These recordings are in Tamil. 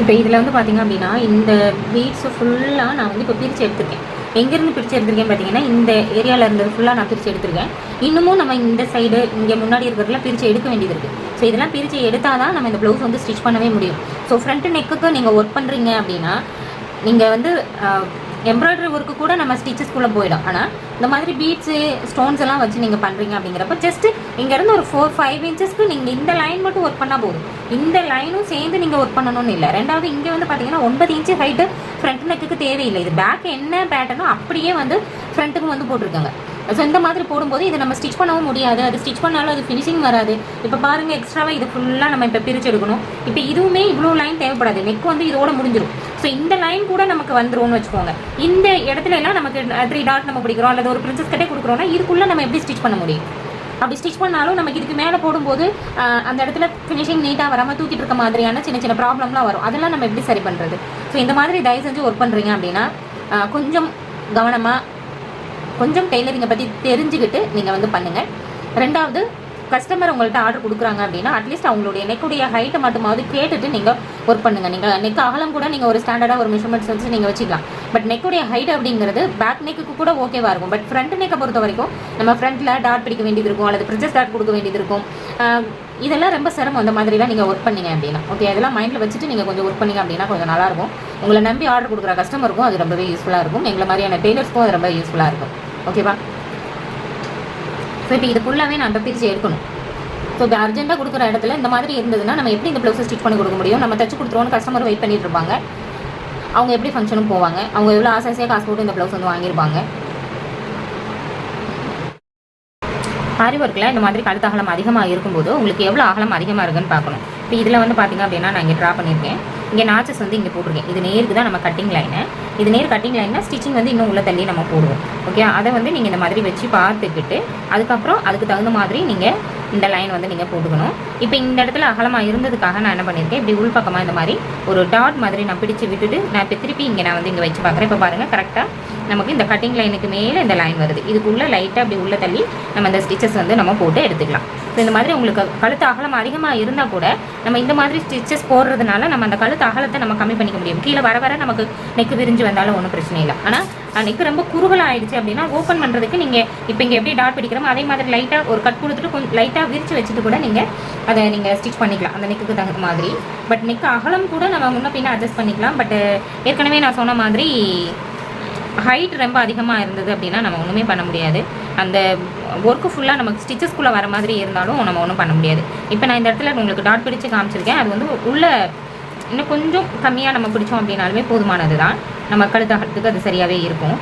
இப்போ இதில் வந்து பார்த்திங்க அப்படின்னா இந்த பீட்ஸை ஃபுல்லாக நான் வந்து இப்போ பிரித்து எடுத்திருக்கேன். எங்கேருந்து பிரித்து எடுத்திருக்கேன் பார்த்தீங்கன்னா இந்த ஏரியாவில் இருந்தது ஃபுல்லாக நான் பிரித்து எடுத்திருக்கேன். இன்னமும் நம்ம இந்த சைடு இங்கே முன்னாடி இருக்கிறதுலாம் பிரித்து எடுக்க வேண்டியது இருக்குது ஸோ இதெல்லாம் பிரித்து எடுத்தால் தான் நம்ம இந்த ப்ளவுஸ் வந்து ஸ்டிச் பண்ணவே முடியும். ஸோ ஃப்ரண்ட் நெக்குக்கு நீங்கள் ஒர்க் பண்ணுறீங்க அப்படின்னா நீங்கள் வந்து எம்ப்ராய்டரி ஒர்க்கு கூட நம்ம ஸ்டிச்சஸ்குள்ளே போயிடும். ஆனால் இந்த மாதிரி பீட்ஸு ஸ்டோன்ஸ் எல்லாம் வச்சு நீங்கள் பண்ணுறீங்க அப்படிங்கிறப்ப ஜஸ்ட் இங்கேருந்து ஒரு ஃபோர் ஃபைவ் இன்ச்சஸ்க்கு நீங்கள் இந்த லைன் மட்டும் ஒர்க் பண்ணால் போதும். இந்த லைனும் சேர்ந்து நீங்கள் ஒர்க் பண்ணணும்னு இல்லை. ரெண்டாவது இங்கே வந்து பார்த்தீங்கன்னா ஒன்பது இன்ச்சு ஹைட்டு ஃப்ரண்ட் நெக்குக்கு தேவையில்லை. இது பேக் என்ன பேட்டர்னோ அப்படியே வந்து ஃப்ரண்ட்டுக்கும் வந்து போட்டிருக்காங்க. ஸோ இந்த மாதிரி போடும்போது இதை நம்ம ஸ்டிச் பண்ணவும் முடியாது. அது ஸ்டிச் பண்ணாலும் அது ஃபினிஷிங் வராது. இப்போ பாருங்கள் எக்ஸ்ட்ராவாக இது ஃபுல்லாக நம்ம இப்போ பிரித்து எடுக்கணும் இப்போ இதுவுமே இவ்வளோ லைன் தேவைப்படாது. நெக் வந்து இதோட முடிஞ்சிடும் ஸோ இந்த லைன் கூட நமக்கு வந்துரும்னு வச்சுக்கோங்க. இந்த இடத்துல எல்லாம் நமக்கு த்ரீ டாட் நம்ம பிடிக்கிறோம். அல்லது ஒரு பிரின்சஸ் கட்டே கொடுக்குறோம்னா இதுக்குள்ளே நம்ம எப்படி ஸ்டிச் பண்ண முடியும்? அப்படி ஸ்டிச் பண்ணாலும் நமக்கு இதுக்கு மேலே போடும்போது அந்த இடத்துல ஃபினிஷிங் நீட்டாக வராமல் தூக்கிட்டு இருக்க மாதிரியான சின்ன சின்ன ப்ராப்ளம்லாம் வரும். அதெல்லாம் நம்ம எப்படி சரி பண்ணுறது ஸோ இந்த மாதிரி தயவு செஞ்சு ஒர்க் பண்ணுறீங்க அப்படின்னா கொஞ்சம் கவனமாக கொஞ்சம் டெய்லரிங்கை பற்றி தெரிஞ்சுக்கிட்டு நீங்கள் வந்து பண்ணுங்கள் ரெண்டாவது கஸ்டமர் உங்கள்கிட்ட ஆர்டர் கொடுக்குறாங்க அப்படின்னா அட்லீஸ்ட் அவங்களுடைய நெக்குடைய ஹைட்டை மட்டுமாவது கேட்டுட்டு நீங்கள் ஒர்க் பண்ணுங்கள் நீங்கள் நெக் அகலம் கூட நீங்கள் ஒரு ஸ்டாண்டர்டாக ஒரு மெஷர்மெண்ட்ஸ் வச்சு நீங்கள் வச்சுக்கலாம். பட் நெக்குடைய ஹைட் அப்படிங்கிறது பேக் நெக்குக்கு கூட ஓகேவா இருக்கும். பட் ஃப்ரண்ட் நெக்கை பொறுத்த வரைக்கும் நம்ம ஃப்ரண்ட்டில் டாட் பிடிக்க வேண்டியது இருக்கும் அல்லது ப்ரிஜஸ் டாட் கொடுக்க வேண்டியது இருக்கும். இதெல்லாம் ரொம்ப சிரமம். அந்த மாதிரிலாம் நீங்கள் ஒர்க் பண்ணீங்க அப்படின்னா. ஓகே அதெல்லாம் மைண்டில் வச்சுட்டு நீங்கள் கொஞ்சம் ஒர்க் பண்ணீங்க அப்படின்னா கொஞ்சம் நல்லாயிருக்கும் உங்களை நம்பி ஆர்டர் கொடுக்குற கஸ்டமருக்கும் அது ரொம்பவே யூஸ்ஃபுல்லாக இருக்கும். எங்களை மாதிரியான டெய்லர்ஸ்க்கும் அது ரொம்ப யூஸ்ஃபுல்லாக இருக்கும். ஓகேவா ஸோ இப்போ இது ஃபுல்லாகவே நான் பிரித்து எடுக்கணும். ஸோ இப்போ அர்ஜென்ட்டாக கொடுக்குற இடத்துல இந்த மாதிரி இருந்ததுன்னா நம்ம எப்படி இந்த ப்ளவுஸை ஸ்டிச் பண்ணி கொடுக்க முடியும்? நம்ம தச்சு கொடுத்துருவோம்னு கஸ்டமர் வெயிட் பண்ணிட்டு இருப்பாங்க. அவங்க எப்படி ஃபங்க்ஷனும் போவாங்க? அவங்க எவ்வளோ ஆசாசியாக காசு போட்டு இந்த ப்ளவுஸ் வந்து வாங்கியிருப்பாங்க? ஆரி ஒர்க்கில் இந்த மாதிரி கழுத்து அகலம் அதிகமாக இருக்கும்போது உங்களுக்கு எவ்வளோ அகலம் அதிகமாக இருக்குன்னு பார்க்கணும். இப்போ இதில் வந்து பார்த்தீங்க அப்படின்னா நான் இங்கே ட்ரா பண்ணியிருக்கேன். இங்கே நாச்சஸ் வந்து இங்கே போட்டிருக்கேன். இது நேருக்கு தான் நம்ம கட்டிங் லைனு இது நேர் கட்டிங் லைன்னா ஸ்டிச்சிங் வந்து இன்னும் உள்ள தள்ளி நம்ம போடுவோம். ஓகே அதை வந்து நீங்கள் இந்த மாதிரி வச்சு பார்த்துக்கிட்டு அதுக்கப்புறம் அதுக்கு தகுந்த மாதிரி நீங்கள் இந்த லைன் வந்து நீங்கள் போட்டுக்கணும். இப்போ இந்த இடத்துல அகலமாக இருந்ததுக்காக நான் என்ன பண்ணியிருக்கேன் இப்படி உள் பக்கமாக இந்த மாதிரி ஒரு டாட் மாதிரி நான் பிடிச்சி விட்டுட்டு நான் இப்போ திருப்பி இங்கே நான் வந்து இங்கே வச்சு பார்க்குறேன். இப்போ பாருங்கள் கரெக்டாக நமக்கு இந்த கட்டிங் லைனுக்கு மேலே இந்த லைன் வருது. இதுக்குள்ளே லைட்டாக அப்படி உள்ளே தள்ளி நம்ம இந்த ஸ்டிச்சஸ் வந்து நம்ம போட்டு எடுத்துக்கலாம். ஸோ இந்த மாதிரி உங்களுக்கு கழுத்து அகலம் அதிகமாக இருந்தால் கூட நம்ம இந்த மாதிரி ஸ்டிச்சஸ் போடுறதுனால நம்ம அந்த கழுத்து அகலத்தை நம்ம கம்மி பண்ணிக்க முடியும். கீழே வர வர நமக்கு நெக்கு விரிஞ்சு வந்தாலும் ஒன்றும் பிரச்சனை இல்லை. ஆனால் நெக்கு ரொம்ப குறுகலாக ஆயிடுச்சு அப்படின்னா ஓப்பன் பண்ணுறதுக்கு நீங்கள் இப்போ இங்கே எப்படி டாட் பிடிக்கிறோமோ அதே மாதிரி லைட்டாக ஒரு கட் கொடுத்துட்டு கொஞ்சம் லைட்டாக விரிச்சு வச்சுட்டு கூட நீங்கள் அதை நீங்கள் ஸ்டிச் பண்ணிக்கலாம். அந்த நெக்குக்கு தகுந்த மாதிரி. பட் நெக்கு அகலம் கூட நம்ம முன்ன பின்ன அட்ஜஸ்ட் பண்ணிக்கலாம். பட் ஏற்கனவே நான் சொன்ன மாதிரி ஹைட் ரொம்ப அதிகமாக இருந்தது அப்படின்னா நம்ம ஒன்றுமே பண்ண முடியாது. அந்த ஒர்க்கு ஃபுல்லாக நமக்கு ஸ்டிச்சஸ்குள்ளே வர மாதிரி இருந்தாலும் நம்ம ஒன்றும் பண்ண முடியாது. இப்போ நான் இந்த இடத்துல உங்களுக்கு டாட் பிடிச்சு காமிச்சிருக்கேன். அது வந்து உள்ள இன்னும் கொஞ்சம் கம்மியாக நம்ம பிடிச்சோம் அப்படின்னாலுமே போதுமானது தான் நம்ம கழுத்தாகிறதுக்கு அது சரியாகவே இருக்கும்.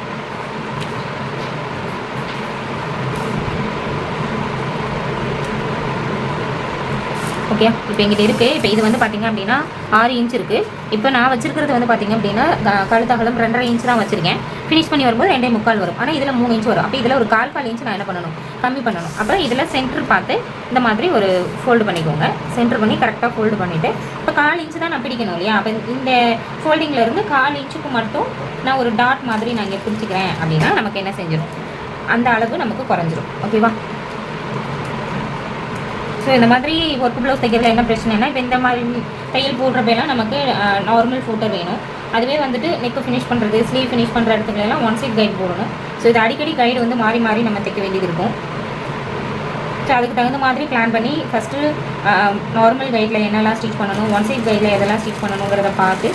ஓகே இப்போ எங்கிட்ட இருக்குது இப்போ இது வந்து பார்த்திங்க அப்படின்னா ஆறு இன்ச் இருக்குது இப்போ நான் வச்சிருக்கிறது வந்து பார்த்தீங்க அப்படின்னா கழுத்தகலம் ரெண்டரை இன்ச் தான் வச்சுருக்கேன். ஃபினிஷ் பண்ணி வரும்போது ரெண்டே முக்கால் வரும். ஆனால் இதில் மூணு இன்ச் வரும். அப்போ இதில் ஒரு கால் கால் இன்ச் நான் என்ன பண்ணணும்? கம்மி பண்ணணும். அப்புறம் இதில் சென்டர் பார்த்து இந்த மாதிரி ஒரு ஃபோல்டு பண்ணிக்கோங்க. சென்டர் பண்ணி கரெக்டாக ஃபோல்டு பண்ணிவிட்டு கால் இன்ச்சு தான் நான் பிடிக்கணும் இல்லையா? அப்போ இந்த ஃபோல்டிங்கில் இருந்து கால் இன்ச்சுக்கு மட்டும் நான் ஒரு டாட் மாதிரி நான் இங்கே பிடிச்சிக்கிறேன் அப்படின்னா நமக்கு என்ன செஞ்சிடும் அந்த அளவு நமக்கு குறைஞ்சிரும். ஓகேவா ஸோ இந்த மாதிரி ஒர்க் ப்ளவுஸ் தைக்கிறதுல என்ன பிரச்சனைனா இப்போ இந்த மாதிரி தையல் போடுறப்பெல்லாம் நமக்கு நார்மல் ஃபோட்டோ வேணும். அதுவே வந்துட்டு நெக்கு ஃபினிஷ் பண்ணுறது ஸ்லீவ் ஃபினிஷ் பண்ணுற இடத்துல எல்லாம் ஒன் சைட் கைட் போடணும். ஸோ இது அடிக்கடி கைடு வந்து மாறி மாறி நம்ம தைக்க வேண்டியது இருக்கும். ஸோ அதுக்கு தகுந்த மாதிரி பிளான் பண்ணி ஃபஸ்ட்டு நார்மல் கைடில் என்னெல்லாம் ஸ்டிச் பண்ணணும் ஒன் சைட் கைடில் எதெல்லாம் ஸ்டிச் பண்ணணுங்கிறத பார்த்து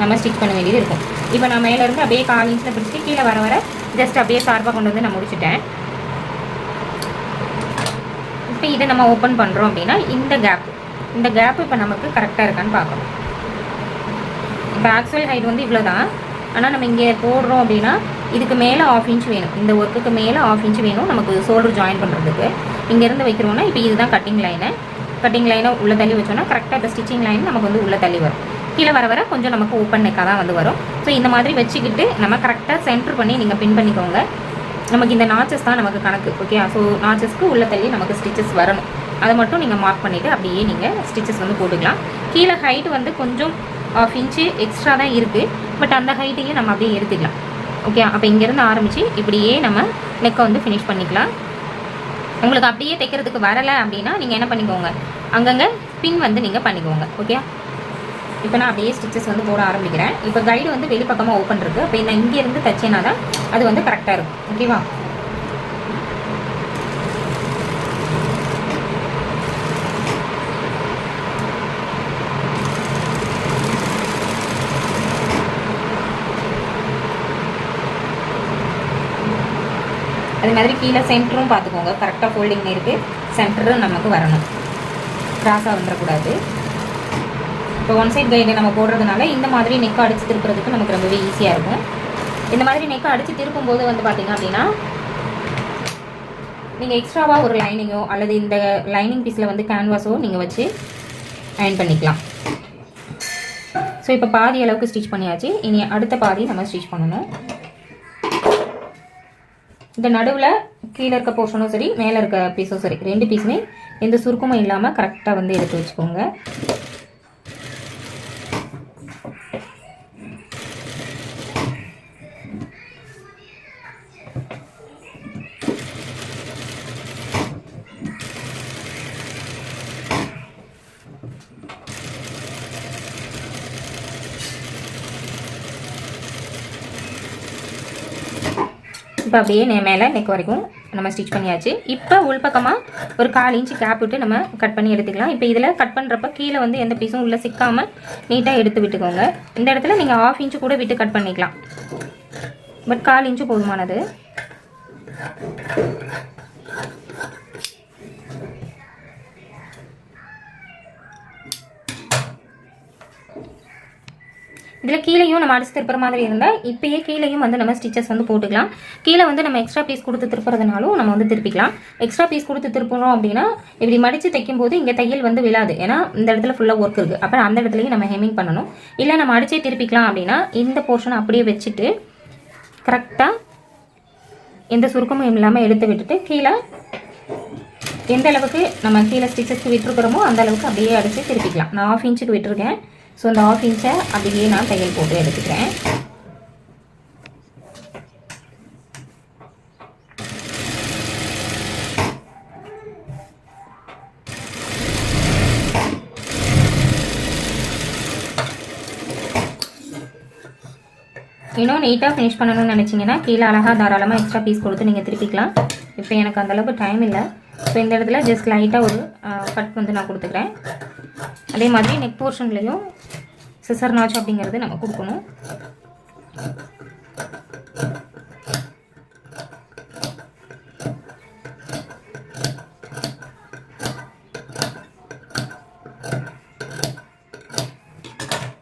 நம்ம ஸ்டிச் பண்ண வேண்டியது இருக்கும். இப்போ நான் மேலேருந்து அப்படியே கால் இன்ச்சில் பிடிச்சிட்டு கீழே வர வர ஜஸ்ட் அப்படியே சார்பாக கொண்டு வந்து நான் முடிச்சுட்டேன். இப்போ இதை நம்ம ஓப்பன் பண்ணுறோம் அப்படின்னா இந்த கேப் இந்த கேப் இப்போ நமக்கு கரெக்டாக இருக்கான்னு பார்க்கணும். இப்போ ஆக்சுவல் ஹைட் வந்து இவ்வளோ தான் ஆனால் நம்ம இங்கே போடுறோம் அப்படின்னா இதுக்கு மேலே ஆஃப் இன்ச் வேணும். இந்த ஒர்க்குக்கு மேலே ஆஃப் இன்ச் வேணும். நமக்கு ஷோல்டர் ஜாயின் பண்ணுறதுக்கு இங்கேருந்து வைக்கிறோம்னா இப்போ இதுதான் கட்டிங் லைனு கட்டிங் லைனை உள்ளே தள்ளி வச்சோன்னா கரெக்டாக இப்போ ஸ்டிச்சிங் லைன் நமக்கு வந்து உள்ளே தள்ளி வரும். கீழே வர வர கொஞ்சம் நமக்கு ஓப்பன் நெக்காக தான் வந்து வரும். ஸோ இந்த மாதிரி வச்சுக்கிட்டு நம்ம கரெக்டாக சென்டர் பண்ணி நீங்கள் பின் பண்ணிக்கோங்க. நமக்கு இந்த நாச்சஸ் தான் நமக்கு கணக்கு ஓகே ஸோ நாச்சஸ்க்கு உள்ள தள்ளி நமக்கு ஸ்டிச்சஸ் வரணும். அதை மட்டும் நீங்கள் மார்க் பண்ணிவிட்டு அப்படியே நீங்கள் ஸ்டிச்சஸ் வந்து போட்டுக்கலாம். கீழே ஹைட் வந்து கொஞ்சம் ஆஃப் இன்ச்சு எக்ஸ்ட்ரா தான் இருக்குது பட் அந்த ஹைட்டையும் நம்ம அப்படியே எடுத்துக்கலாம். ஓகே அப்போ இங்கேருந்து ஆரம்பித்து இப்படியே நம்ம நெக்கை வந்து ஃபினிஷ் பண்ணிக்கலாம். உங்களுக்கு அப்படியே தைக்கிறதுக்கு வரலை அப்படின்னா நீங்கள் என்ன பண்ணிக்கோங்க. அங்கங்கே பின் வந்து நீங்கள் பண்ணிக்கோங்க. ஓகே இப்போ நான் அப்படியே ஸ்டிச்சஸ் வந்து போட ஆரம்பிக்கிறேன். இப்போ கைடு வந்து வெளிப்பக்கமாக ஓப்பன் இருக்குது அப்போ நான் இங்கேருந்து தைச்சேன்னா தான் அது வந்து கரெக்டாக இருக்கும். ஓகேவா அது மாதிரி கீழே சென்டரும் பார்த்துக்கோங்க. கரெக்டாக ஃபோல்டிங் இருக்குது சென்டரும் நமக்கு வரணும். க்ராஸாக வந்துடக்கூடாது இப்போ ஒன் சைட் கைடு நம்ம போடுறதுனால இந்த மாதிரி நெக் அடித்து திருப்புறதுக்கு நமக்கு ரொம்பவே ஈஸியாக இருக்கும். இந்த மாதிரி நெக்கை அடித்து திருப்பும்போது வந்து பார்த்திங்க அப்படின்னா நீங்கள் எக்ஸ்ட்ராவாக ஒரு லைனிங்கோ அல்லது இந்த லைனிங் பீஸில் வந்து கேன்வாஸோ நீங்கள் வச்சு அயன் பண்ணிக்கலாம். ஸோ இப்போ பாதி அளவுக்கு ஸ்டிச் பண்ணியாச்சு. இனி அடுத்த பாதி நம்ம ஸ்டிச் பண்ணணும். இந்த நடுவில் கீழே இருக்க போர்ஷனும் சரி மேலே இருக்க பீஸும் சரி ரெண்டு பீஸுமே எந்த சுருக்கமும் இல்லாமல் கரெக்டாக வந்து எடுத்து வச்சுக்கோங்க. இப்போ அப்படியே நே- மேலே நெக் வரைக்கும் நம்ம ஸ்டிச் பண்ணியாச்சு. இப்போ உள்பக்கமாக ஒரு கால் இன்ச்சு கேப் விட்டு நம்ம கட் பண்ணி எடுத்துக்கலாம். இப்போ இதில் கட் பண்ணுறப்ப கீழே வந்து எந்த பீஸும் உள்ளே சிக்காமல் நீட்டாக எடுத்து விட்டுக்கோங்க. இந்த இடத்துல நீங்கள் ஆஃப் இன்ச்சு கூட விட்டு கட் பண்ணிக்கலாம். பட் கால் இன்ச்சு போதுமானது. இதில் கீழேயும் நம்ம அடிச்சு திருப்புற மாதிரி இருந்தால் இப்பயே கீழேயும் வந்து நம்ம ஸ்டிச்சஸ் வந்து போட்டுக்கலாம். கீழே வந்து நம்ம எக்ஸ்ட்ரா பீஸ் கொடுத்து திருப்புறதுனாலும் நம்ம வந்து திருப்பிக்கலாம். எக்ஸ்ட்ரா பீஸ் கொடுத்து திருப்புறோம் அப்படின்னா இப்படி மடித்து தைக்கும் போது இங்கே தையல் வந்து விழாது. ஏன்னா இந்த இடத்துல ஃபுல்லாக ஒர்க் இருக்குது அப்புறம் அந்த இடத்துலையும் நம்ம ஹெமிங் பண்ணணும். இல்லை நம்ம அடிச்சே திருப்பிக்கலாம் அப்படின்னா இந்த போர்ஷனை அப்படியே வச்சுட்டு கரெக்டாக எந்த சுருக்கமும் இல்லாமல் எடுத்து விட்டுட்டு கீழே எந்த அளவுக்கு நம்ம கீழே ஸ்டிச்சஸ்க்கு விட்டுருக்குறோமோ அந்த அளவுக்கு அப்படியே அடித்து திருப்பிக்கலாம். நான் ஆஃப் இன்ச்சுக்கு விட்டுருக்கேன். ஸோ இந்த ஆஃப் இன்ச்சை அப்படியே நான் தையல் போட்டு எடுத்துக்கிறேன். இன்னும் நீட்டாக ஃபினிஷ் பண்ணணும்னு நினச்சிங்கன்னா கீழே அழகாக தாராளமாக எக்ஸ்ட்ரா பீஸ் கொடுத்து நீங்கள் திருப்பிக்கலாம். இப்போ எனக்கு அந்தளவுக்கு டைம் இல்லை. ஸோ இந்த இடத்துல ஜஸ்ட் லைட்டாக ஒரு கட் வந்து நான் கொடுத்துக்கிறேன். அதே மாதிரி நெக் போர்ஷன்லேயும் சிசர் நாச் அப்படிங்கிறது நம்ம கொடுக்கணும்.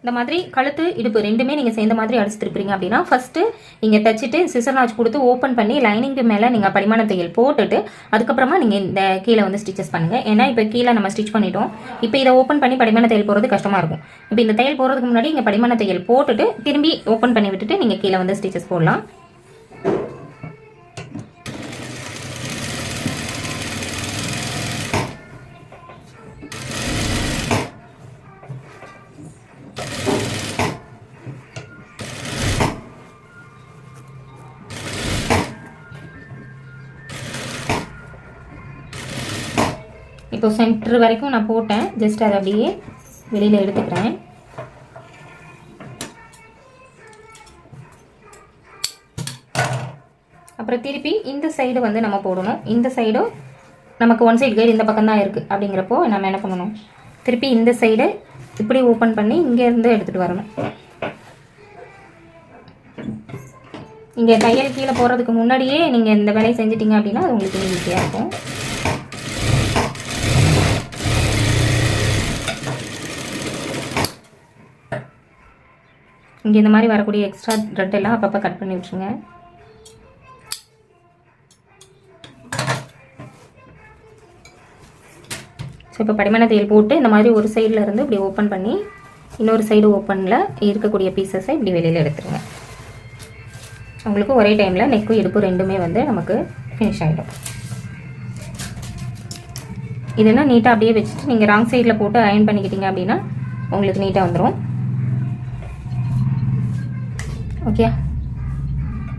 இந்த மாதிரி கழுத்து இடுப்பு ரெண்டுமே நீங்கள் சேர்ந்த மாதிரி அடிச்சு திருப்பீங்க அப்படின்னா ஃபஸ்ட்டு இங்கே தைச்சிட்டு சிசர் நாச்சு கொடுத்து ஓப்பன் பண்ணி லைனிங்க்கு மேலே நீங்கள் படிமான தையல் போட்டுட்டு அதுக்கப்புறமா நீங்கள் இந்த கீழே வந்து ஸ்டிச்சஸ் பண்ணுங்கள் ஏன்னா இப்போ கீழே நம்ம ஸ்டிச் பண்ணிட்டோம். இப்போ இதை ஓப்பன் பண்ணி படிமான தையல் போகிறது கஷ்டமாக இருக்கும். இப்போ இந்த தையல் போகிறதுக்கு முன்னாடி இங்கே படிமான தையல் போட்டுட்டு திரும்பி ஓப்பன் பண்ணி விட்டுட்டு நீங்கள் கீழே வந்து ஸ்டிச்சஸ் போடலாம். இப்போ சென்டர் வரைக்கும் நான் போட்டேன். ஜஸ்ட் அதை அப்படியே வெளியில் எடுத்துக்கிறேன். அப்புறம் திருப்பி இந்த சைடு வந்து நம்ம போடணும். இந்த சைடும் நமக்கு ஒன் சைடு கைடு இந்த பக்கம் தான் இருக்குது அப்படிங்கிறப்போ நம்ம என்ன பண்ணணும்? திருப்பி இந்த சைடு இப்படி ஓப்பன் பண்ணி இங்கேருந்து எடுத்துகிட்டு வரணும். இங்கே தையல் கீழே போகிறதுக்கு முன்னாடியே நீங்கள் இந்த வேலையை செஞ்சிட்டிங்க அப்படின்னா அது உங்களுக்கு ஈஸியாக இருக்கும். இங்கே இந்த மாதிரி வரக்கூடிய எக்ஸ்ட்ரா த்ரெட் எல்லாம் அப்பப்போ கட் பண்ணி விட்ருங்க ஸோ இப்போ படிமண தையல் போட்டு இந்த மாதிரி ஒரு சைடில் இருந்து இப்படி ஓப்பன் பண்ணி இன்னொரு சைடு ஓப்பனில் இருக்கக்கூடிய பீசஸை இப்படி வெளியில் எடுத்துருங்க. உங்களுக்கு ஒரே டைமில் நெக்கும் இடுப்பு ரெண்டுமே வந்து நமக்கு ஃபினிஷ் ஆகிடும் இதெல்லாம் நீட்டாக அப்படியே வச்சுட்டு நீங்கள் ராங் சைடில் போட்டு அயன் பண்ணிக்கிட்டீங்க அப்படின்னா உங்களுக்கு நீட்டாக வந்துடும் ஓகே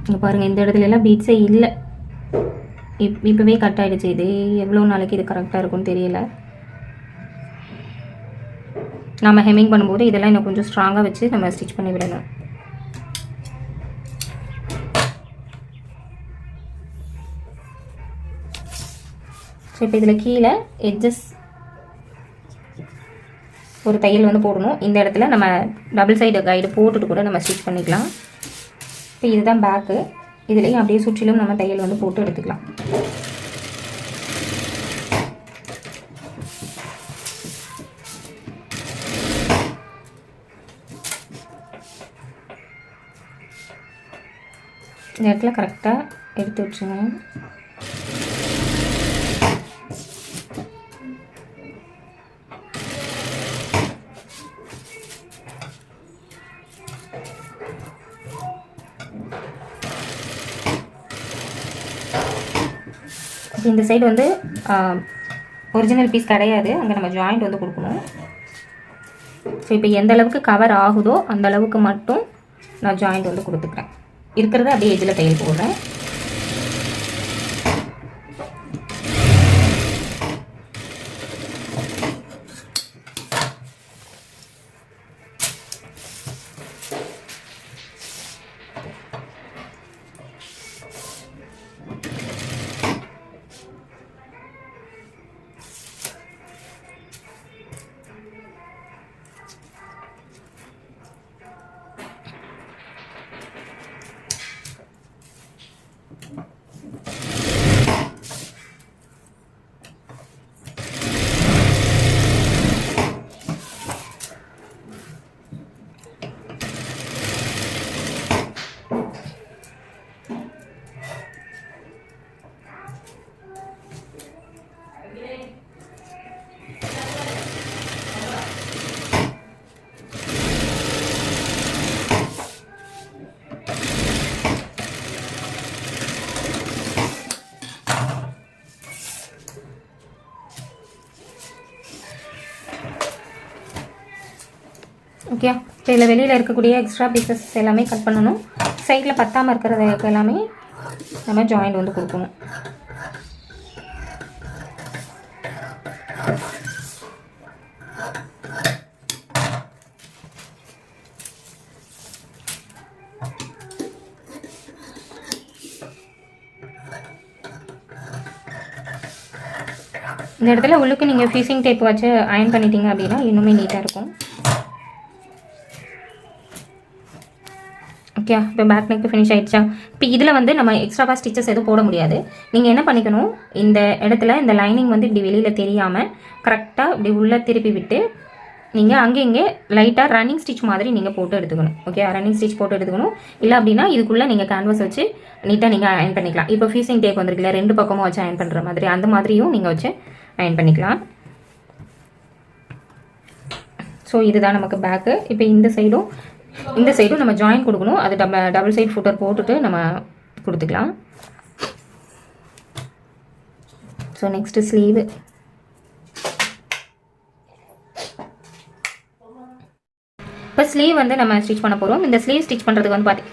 இங்கே பாருங்கள் இந்த இடத்துல எல்லாம் பீட்ஸே இல்லை. இப் இப்போவே கட் ஆகிடுச்சு இது எவ்வளோ நாளைக்கு இது கரெக்டாக இருக்கும்னு தெரியல. நம்ம ஹெம்மிங் பண்ணும்போது இதெல்லாம் இன்னும் கொஞ்சம் ஸ்ட்ராங்காக வச்சு நம்ம ஸ்டிச் பண்ணி விடணும். ஸோ இப்போ இதில் கீழே எட்ஜஸ் ஒரு தையல் வந்து போடணும். இந்த இடத்துல நம்ம டபுள் சைடு கைடு போட்டுட்டு கூட நம்ம ஸ்டிச் பண்ணிக்கலாம். இப்போ இதுதான் பேக்கு இதுலேயும் அப்படியே சுற்றிலும் நம்ம தையல் வந்து போட்டு எடுத்துக்கலாம். இந்த இடத்துல கரெக்டாக எடுத்து வச்சுங்க இந்த சைடு வந்து ஒரிஜினல் பீஸ் கிடையாது. அங்கே நம்ம ஜாயிண்ட் வந்து கொடுக்கணும். ஸோ இப்போ எந்த அளவுக்கு கவர் ஆகுதோ அந்த அளவுக்கு மட்டும் நான் ஜாயிண்ட் வந்து கொடுத்துக்கிறேன். இருக்கிறத அப்படியே இதில் தையல் போடுறேன். ஸோ இதில் வெளியில் இருக்கக்கூடிய எக்ஸ்ட்ரா பீசஸ் எல்லாமே கட் பண்ணணும். சைடில் பத்தாமல் இருக்கிறத எல்லாமே நம்ம ஜாயிண்ட் வந்து கொடுக்கணும். இந்த இடத்துல உள்ளுக்கு நீங்கள் ஃபீசிங் டேப் வச்சு அயன் பண்ணிட்டீங்க அப்படின்னா இன்னுமே நீட்டாக இருக்கும். ஓகே இப்போ பேக் நெக் ஃபினிஷ் ஆகிடுச்சா இப்போ இதில் வந்து நம்ம எக்ஸ்ட்ராவாக ஸ்டிச்சஸ் எதுவும் போட முடியாது. நீங்கள் என்ன பண்ணிக்கணும்? இந்த இடத்துல இந்த லைனிங் வந்து இப்படி வெளியில் தெரியாமல் கரெக்டாக இப்படி உள்ளே திருப்பி விட்டு நீங்கள் அங்கே இங்கே லைட்டாக ரன்னிங் ஸ்டிச் மாதிரி நீங்கள் போட்டு எடுத்துக்கணும். ஓகே ரன்னிங் ஸ்டிச் போட்டு எடுத்துக்கணும். இல்லை அப்படின்னா இதுக்குள்ளே நீங்கள் கேன்வாஸ் வச்சு நீட்டாக நீங்கள் அயன் பண்ணிக்கலாம். இப்போ ஃபீசிங் டேக் வந்துருக்குல்ல ரெண்டு பக்கமும் வச்சு அயன் பண்ணுற மாதிரி அந்த மாதிரியும் நீங்கள் வச்சு அயன் பண்ணிக்கலாம். ஸோ இதுதான் நமக்கு பேக்கு இப்போ இந்த சைடும் இந்த சைடும் நம்ம ஜாயின் கொடுக்கணும். அது நம்ம டபுள் சைட் ஃபுட்டர் போட்டுட்டு நம்ம கொடுத்துக்கலாம். ஸோ நெக்ஸ்ட்டு ஸ்லீவு இப்போ ஸ்லீவ் வந்து நம்ம ஸ்டிச் பண்ண போகிறோம் இந்த ஸ்லீவ் ஸ்டிச் பண்ணுறதுக்கு வந்து பார்த்தி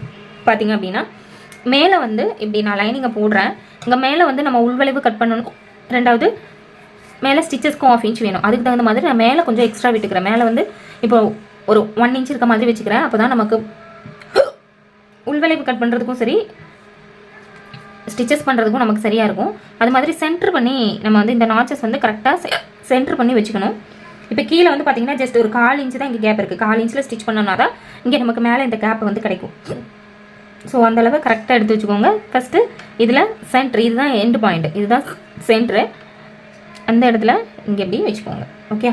பார்த்தீங்க அப்படின்னா மேலே வந்து இப்படி நான் லைனிங்கை போடுறேன். இங்கே மேலே வந்து நம்ம உள்வளைவு கட் பண்ணணும். ரெண்டாவது மேலே ஸ்டிச்சஸ்க்கும் ஆஃப் இன்ச் வேணும். அதுக்கு தகுந்த மாதிரி நான் மேலே கொஞ்சம் எக்ஸ்ட்ரா விட்டுக்கிறேன். மேலே வந்து இப்போ ஒரு ஒன் இன்ச் இருக்க மாதிரி வச்சுக்கிறேன். அப்போ தான் நமக்கு உள்வளைவு கட் பண்ணுறதுக்கும் சரி ஸ்டிச்சஸ் பண்ணுறதுக்கும் நமக்கு சரியாக இருக்கும். அது மாதிரி சென்டர் பண்ணி நம்ம வந்து இந்த நாச்சஸ் வந்து கரெக்டாக சென்டர் பண்ணி வச்சுக்கணும். இப்போ கீழே வந்து பார்த்தீங்கன்னா ஜஸ்ட் ஒரு கால் இன்ச் தான் இங்கே கேப் இருக்குது கால் இன்ச்சில் ஸ்டிச் பண்ணோம்னா தான் இங்கே நமக்கு மேலே இந்த கேப் வந்து கிடைக்கும். ஸோ அந்தளவு கரெக்டாக எடுத்து வச்சுக்கோங்க. ஃபஸ்ட்டு இதில் சென்ட்ரு இதுதான் எண்டு பாயிண்ட் இதுதான் சென்ட்ரு அந்த இடத்துல இங்கே எப்படி வச்சுக்கோங்க. ஓகே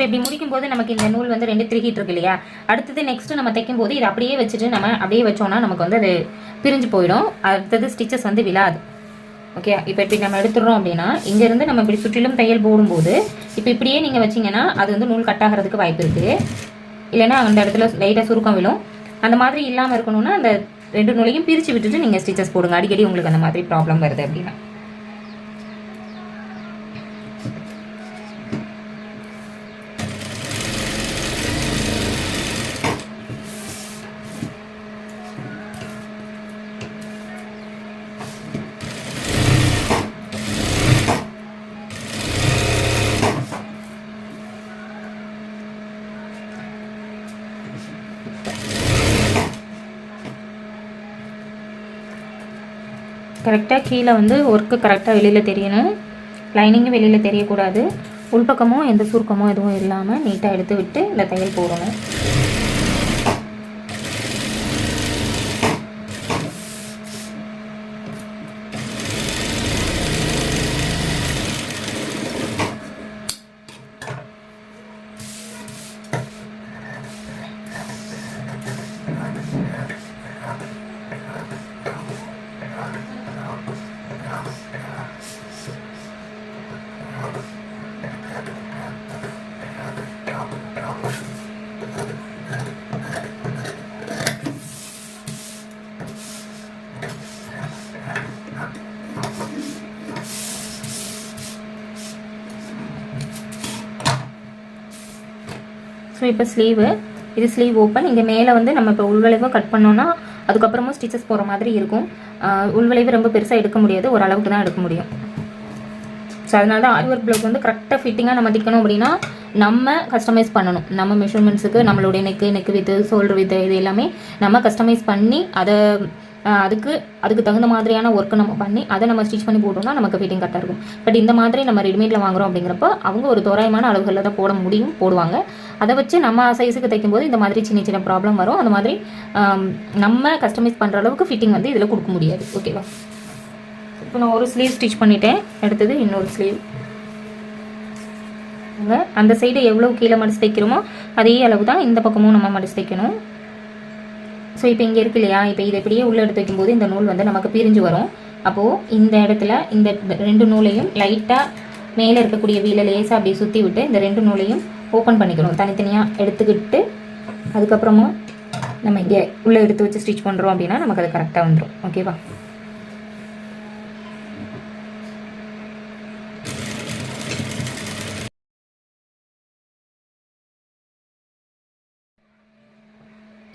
இப்போ இப்படி முடிக்கும் போது நமக்கு இந்த நூல் வந்து ரெண்டு திருகிட்டு இருக்கு இல்லையா? அடுத்தது நெக்ஸ்ட் நம்ம தைக்கும் போது இதை அப்படியே வச்சுட்டு நம்ம அப்படியே வச்சோம்னா நமக்கு வந்து அது பிரிஞ்சு போயிடும். அடுத்தது ஸ்டிச்சஸ் வந்து விழாது. ஓகே இப்போ இப்படி நம்ம எடுத்துடுறோம் அப்படின்னா இங்கேருந்து நம்ம இப்படி சுற்றிலும் தையல் போடும்போது இப்போ இப்படியே நீங்கள் வச்சீங்கன்னா அது வந்து நூல் கட் ஆகிறதுக்கு வாய்ப்பு இருக்குது இல்லைன்னா அந்த இடத்துல லைட்டாக சுருக்கம் விழும். அந்த மாதிரி இல்லாமல் இருக்கணும்னா அந்த ரெண்டு நூலையும் பிரித்து விட்டுட்டு நீங்கள் ஸ்டிச்சஸ் போடுங்க. அடிக்கடி உங்களுக்கு அந்த மாதிரி ப்ராப்ளம் வருது அப்படின்னா. கரெக்டாக கீழே வந்து ஒர்க்கு கரெக்டாக வெளியில் தெரியணும். லைனிங்கும் வெளியில் தெரியக்கூடாது. உள்பக்கமும் எந்த சுருக்கமும் எதுவும் இல்லாமல் நீட்டாக எடுத்து விட்டு இந்த தையல் போடணும். ஸோ இப்போ ஸ்லீவு இது ஸ்லீவ் ஓப்பன் இங்கே மேலே வந்து நம்ம இப்போ உள்வளைவும் கட் பண்ணோன்னா அதுக்கப்புறமும் ஸ்டிச்சஸ் போகிற மாதிரி இருக்கும். உள்வளைவு ரொம்ப பெருசாக எடுக்க முடியாது. ஒரு அளவுக்கு தான் எடுக்க முடியும். ஸோ அதனால தான் ஆரி ஒர்க் ப்ளவுஸ் வந்து கரெக்டாக ஃபிட்டிங்காக நம்ம தைக்கணும் அப்படின்னா நம்ம கஸ்டமைஸ் பண்ணணும். நம்ம மெஷர்மெண்ட்ஸுக்கு நம்மளுடைய neck neck with shoulder with இது எல்லாமே நம்ம கஸ்டமைஸ் பண்ணி அதை அதுக்கு அதுக்கு தகுந்த மாதிரியான ஒர்க்கு நம்ம பண்ணி அதை நம்ம ஸ்டிச் பண்ணி போட்டோம்னா நமக்கு ஃபிட்டிங் கரெக்டாக இருக்கும். பட் இந்த மாதிரி நம்ம ரெடிமேடில் வாங்குறோம் அப்படிங்கிறப்ப அவங்க ஒரு தோராயமான அளவுகளில் தான் போட முடியும் போடுவாங்க. அதை வச்சு நம்ம சைஸுக்கு தைக்கும்போது இந்த மாதிரி சின்ன சின்ன ப்ராப்ளம் வரும். அந்த மாதிரி நம்ம கஸ்டமைஸ் பண்ணுற அளவுக்கு ஃபிட்டிங் வந்து இதில் கொடுக்க முடியாது. ஓகேவா இப்போ நான் ஒரு ஸ்லீவ் ஸ்டிச் பண்ணிட்டேன். அடுத்தது இன்னொரு ஸ்லீவ் அந்த சைடு எவ்வளோ கீழே மடிச்சு தைக்கிறோமோ அதே அளவு தான் இந்த பக்கமும் நம்ம மடிச்சு தைக்கணும். ஸோ இப்போ இங்கே இருக்கு இல்லையா? இப்போ இதை இப்படியே உள்ளே எடுத்து வைக்கும்போது இந்த நூல் வந்து நமக்கு பிரிஞ்சு வரும். அப்போது இந்த இடத்துல இந்த ரெண்டு நூலையும் லைட்டாக மேலே இருக்கக்கூடிய வீலை லேசாக அப்படியே சுற்றி விட்டு இந்த ரெண்டு நூலையும் ஓப்பன் பண்ணிக்கணும். தனித்தனியாக எடுத்துக்கிட்டு அதுக்கப்புறமா நம்ம இங்கே உள்ளே எடுத்து வச்சு ஸ்டிச் பண்ணுறோம் அப்படின்னா நமக்கு அது கரெக்டாக வந்துடும் ஓகேவா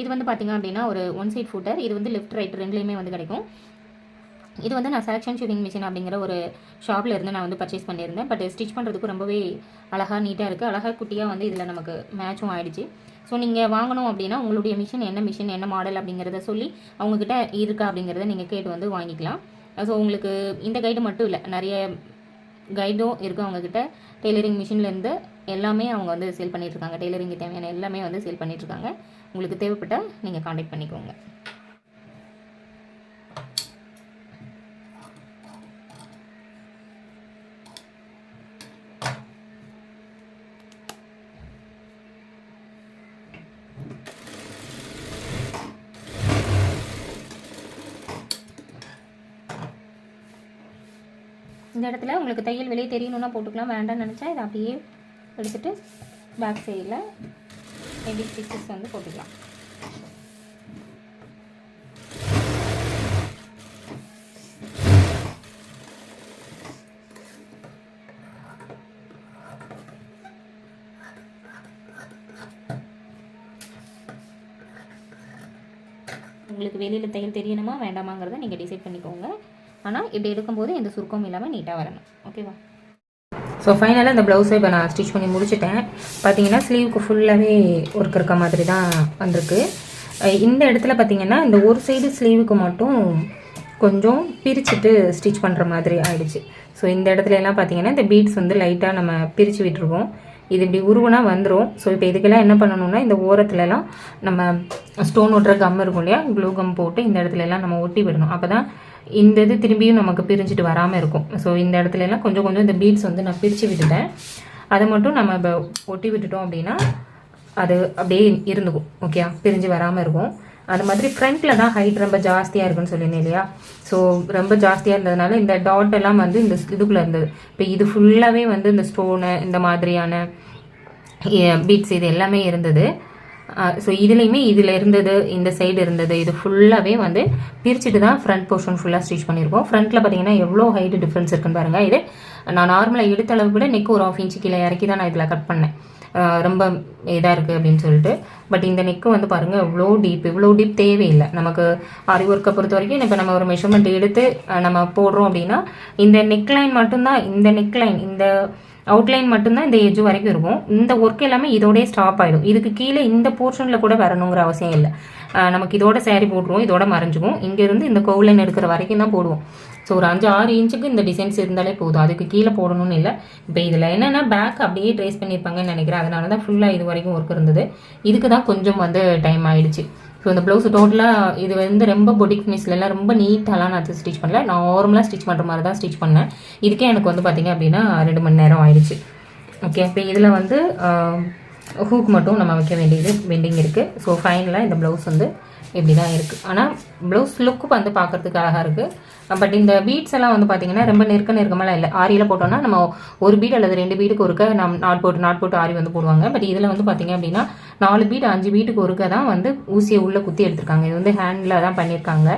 இது வந்து பார்த்தீங்க அப்படின்னா ஒரு ஒன் சைட் ஃபூட்டர் இது வந்து லெஃப்ட் ரைட் ரெண்டுலேயுமே வந்து கிடைக்கும். இது வந்து நான் செலக்ஷன் ஷூட்டிங் மிஷின் அப்படிங்கிற ஒரு ஷாப்பில் இருந்து நான் வந்து பர்ச்சேஸ் பண்ணியிருந்தேன். பட் ஸ்டிச் பண்ணுறதுக்கு ரொம்பவே அழகாக நீட்டாக இருக்குது அழகாக குட்டியாக வந்து இதில் நமக்கு மேட்சும் ஆயிடுச்சு. ஸோ நீங்கள் வாங்கணும் அப்படின்னா உங்களுடைய மிஷின் என்ன மிஷின் என்ன மாடல் அப்படிங்கிறத சொல்லி அவங்கக்கிட்ட இருக்கா அப்படிங்கிறத நீங்கள் கேட்டு வந்து வாங்கிக்கலாம். ஸோ உங்களுக்கு இந்த கைடு மட்டும் இல்லை நிறைய கைடும் இருக்குது அவங்கக்கிட்ட டெய்லரிங் மிஷின்லேருந்து எல்லாமே அவங்க வந்து சேல் பண்ணிகிட்ருக்காங்க டெய்லரிங்க்கு தேவையான எல்லாமே வந்து சேல் பண்ணிகிட்ருக்காங்க உங்களுக்கு தேவைப்பட்டால் நீங்கள் காண்டாக்ட் பண்ணிக்கோங்க. இந்த இடத்துல உங்களுக்கு தையல் வெளியே தெரியணும்னா போட்டுக்கலாம் வேண்டாம்னு நினச்சா இதை அப்படியே எடுத்துட்டு பேக் சைடில் எப்படி ஸ்டிச்சஸ் வந்து போட்டுக்கலாம். உங்களுக்கு வெளியில் தையல் தெரியணுமா வேண்டாமாங்கிறத நீங்கள் டிசைட் பண்ணிக்கோங்க. ஆனால் இப்படி எடுக்கும்போது எந்த சுருக்கமும் இல்லாமல் நீட்டாக வரணும். ஓகேவா ஸோ ஃபைனலாக இந்த ப்ளவுஸை இப்போ நான் ஸ்டிச் பண்ணி முடிச்சுட்டேன். பார்த்தீங்கன்னா ஸ்லீவுக்கு ஃபுல்லாகவே ஒர்க் இருக்க மாதிரி தான் வந்திருக்கு. இந்த இடத்துல பார்த்தீங்கன்னா இந்த ஒரு சைடு ஸ்லீவுக்கு மட்டும் கொஞ்சம் பிரிச்சுட்டு ஸ்டிச் பண்ணுற மாதிரி ஆயிடுச்சு. ஸோ இந்த இடத்துல எல்லாம் பார்த்தீங்கன்னா இந்த பீட்ஸ் வந்து லைட்டாக நம்ம பிரித்து விட்டுருவோம். இது இப்படி உருவனா வந்துடும் ஸோ இப்போ இதுக்கெல்லாம் என்ன பண்ணணும்னா இந்த ஓரத்துலலாம் நம்ம ஸ்டோன் ஒட்டுற கம் இருக்கும் இல்லையா? க்ளூ கம் போட்டு இந்த இடத்துலலாம் நம்ம ஒட்டி விடணும். அப்போ தான் இந்த இது திரும்பியும் நமக்கு பிரிஞ்சுட்டு வராமல் இருக்கும். ஸோ இந்த இடத்துல எல்லாம் கொஞ்சம் கொஞ்சம் இந்த பீட்ஸ் வந்து நான் பிரித்து விட்டுட்டேன். அதை மட்டும் நம்ம இப்போ ஒட்டி விட்டுட்டோம் அப்படின்னா அது அப்படியே இருந்துக்கும். ஓகே பிரிஞ்சு வராமல் இருக்கும். அது மாதிரி ஃப்ரண்ட்டில் தான் ஹைட் ரொம்ப ஜாஸ்தியாக இருக்குன்னு சொல்லியிருந்தேன் இல்லையா? ஸோ ரொம்ப ஜாஸ்தியாக இருந்ததுனால இந்த டாட் எல்லாம் வந்து இந்த இதுக்குள்ளே இருந்தது. இப்போ இது ஃபுல்லாகவே வந்து இந்த ஸ்டோனு இந்த மாதிரியான பீட்ஸ் இது எல்லாமே இருந்தது. ஸோ இதுலேயுமே இதில் இருந்தது இந்த சைடு இருந்தது. இது ஃபுல்லாகவே வந்து பிரிச்சுட்டு தான் ஃப்ரண்ட் போர்ஷன் ஃபுல்லாக ஸ்டிச் பண்ணியிருக்கோம். ஃப்ரண்ட்டில் பார்த்தீங்கன்னா எவ்வளோ ஹைட் டிஃப்ரென்ஸ் இருக்குன்னு பாருங்கள் இது நான் நார்மலாக எடுத்த அளவு விட நெக் ஒரு ஆஃப் இன்ச்சு கீழே இறக்கி தான் நான் இதில் கட் பண்ணேன். ரொம்ப இதாக இருக்குது அப்படின்னு சொல்லிட்டு. பட் இந்த நெக்கு வந்து பாருங்கள் இவ்வளோ டீப் இவ்வளோ டீப் தேவையில்லை. நமக்கு ஆரி ஒர்க்கை பொறுத்த வரைக்கும் இப்போ நம்ம ஒரு மெஷர்மெண்ட் எடுத்து நம்ம போடுறோம் அப்படின்னா இந்த நெக் லைன் மட்டும்தான் இந்த நெக் லைன் இந்த அவுட்லைன் மட்டும்தான் இந்த எஜ் வரைக்கும் இருக்கும். இந்த ஒர்க் எல்லாமே இதோடய ஸ்டாப் ஆகிடும் இதுக்கு கீழே இந்த போர்ஷனில் கூட வரணுங்கிற அவசியம் இல்லை. நமக்கு இதோட சேரீ போட்டுருவோம் இதோட மறைஞ்சிக்கும். இங்கேருந்து இந்த கோவிலைன் எடுக்கிற வரைக்கும் தான் போடுவோம். ஸோ ஒரு அஞ்சு ஆறு இன்ச்சுக்கு இந்த டிசைன்ஸ் இருந்தாலே போதும். அதுக்கு கீழே போடணும்னு இல்லை. இப்போ இதில் என்னென்னா பேக் அப்படியே ட்ரேஸ் பண்ணியிருப்பாங்கன்னு நினைக்கிறேன். அதனால தான் ஃபுல்லாக இது வரைக்கும் ஒர்க் இருந்தது. இதுக்கு தான் கொஞ்சம் வந்து டைம் ஆயிடுச்சு. ஸோ இந்த ப்ளவுஸ் டோட்டலாக இது வந்து ரொம்ப பொட்டிக் ஃபினிஷ்லலாம் ரொம்ப நீட்டாலாம் நான் ஸ்டிச் பண்ணல. நான் நார்மலாக ஸ்டிச் பண்ணுற மாதிரி தான் ஸ்டிச் பண்ணேன். இதுக்கே எனக்கு வந்து பார்த்திங்க அப்படின்னா ரெண்டு மணி நேரம் ஆயிடுச்சு. ஓகே இப்போ இதில் வந்து ஹூக் மட்டும் நம்ம வைக்க வேண்டியது பெண்டிங் இருக்குது ஸோ ஃபைனலாக இந்த ப்ளவுஸ் வந்து இப்படி தான் இருக்குது ஆனால் ப்ளவுஸ் லுக்கு வந்து பார்க்குறதுக்கு அழகாக இருக்குது பட் இந்த பீட்ஸ் எல்லாம் வந்து பார்த்திங்கன்னா ரொம்ப நெருக்க நெருக்கமெல்லாம் இல்லை. ஆரியில் போட்டோம்னா நம்ம ஒரு பீட் அல்லது ரெண்டு பீடுக்கு ஒருக்க நம் நாட் போட்டு நாட் போட்டு ஆரி வந்து போடுவாங்க. பட் இதில் வந்து பார்த்திங்க அப்படின்னா நாலு பீட் அஞ்சு பீட்டுக்கு ஒருக்க தான் வந்து ஊசியை உள்ளே குத்தி எடுத்திருக்காங்க. இது வந்து ஹேண்டில் தான் பண்ணியிருக்காங்க.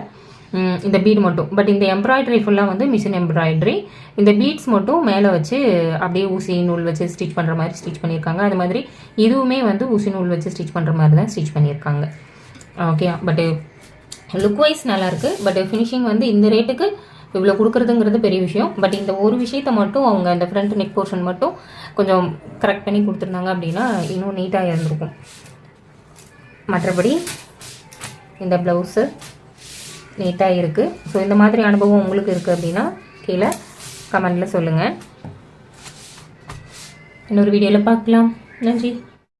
இந்த பீட் மட்டும். பட் இந்த எம்ப்ராய்டரி ஃபுல்லாக வந்து மிஷின் எம்ப்ராய்டரி இந்த பீட்ஸ் மட்டும் மேலே வச்சு அப்படியே ஊசி நூல் வச்சு ஸ்டிச் பண்ணுற மாதிரி ஸ்டிச் பண்ணியிருக்காங்க. அது மாதிரி இதுவுமே வந்து ஊசி நூல் வச்சு ஸ்டிச் பண்ணுற மாதிரி தான் ஸ்டிச் பண்ணியிருக்காங்க. ஓகே பட்டு லுக் வைஸ் நல்லாயிருக்கு பட் ஃபினிஷிங் வந்து இந்த ரேட்டுக்கு இவ்வளோ கொடுக்குறதுங்கிறது பெரிய விஷயம். பட் இந்த ஒரு விஷயத்தை மட்டும் அவங்க அந்த ஃப்ரண்ட் நெக் போர்ஷன் மட்டும் கொஞ்சம் கரெக்ட் பண்ணி கொடுத்துருந்தாங்க அப்படின்னா இன்னும் நீட்டாக இருந்திருக்கும். மற்றபடி இந்த ப்ளவுஸு நீட்டாக இருக்குது ஸோ இந்த மாதிரி அனுபவம் உங்களுக்கு இருக்குது அப்படின்னா கீழே கமெண்டில் சொல்லுங்கள் இன்னொரு வீடியோவில் பார்க்கலாம். நன்றி.